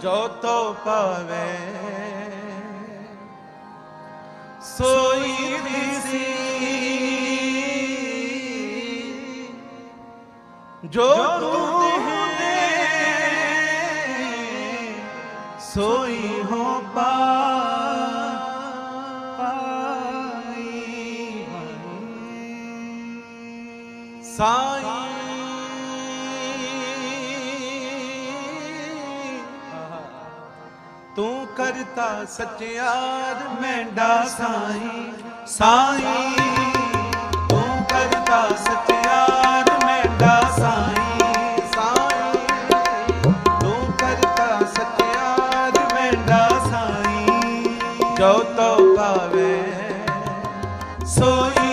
ਜਾ ਤੋ ਪਾਵੇ। ਸੋਈ ਦਿਸੀ ਜੋ ਤੂੰ ਦੇ ਸੋਈ ਹੋ ਪਾਈ ਸਾਈਂ ਤੂੰ ਕਰਤਾ ਸਚਿਆਰ ਮੈਂਡਾ ਸਾਈ ਸਾਈ। ਤੂੰ ਕਰਤਾ ਸਚਿਆਰ ਮੈਂਡਾ ਸਾਈ ਜੋ ਤੋ ਪਾਵੇ ਸੋਈ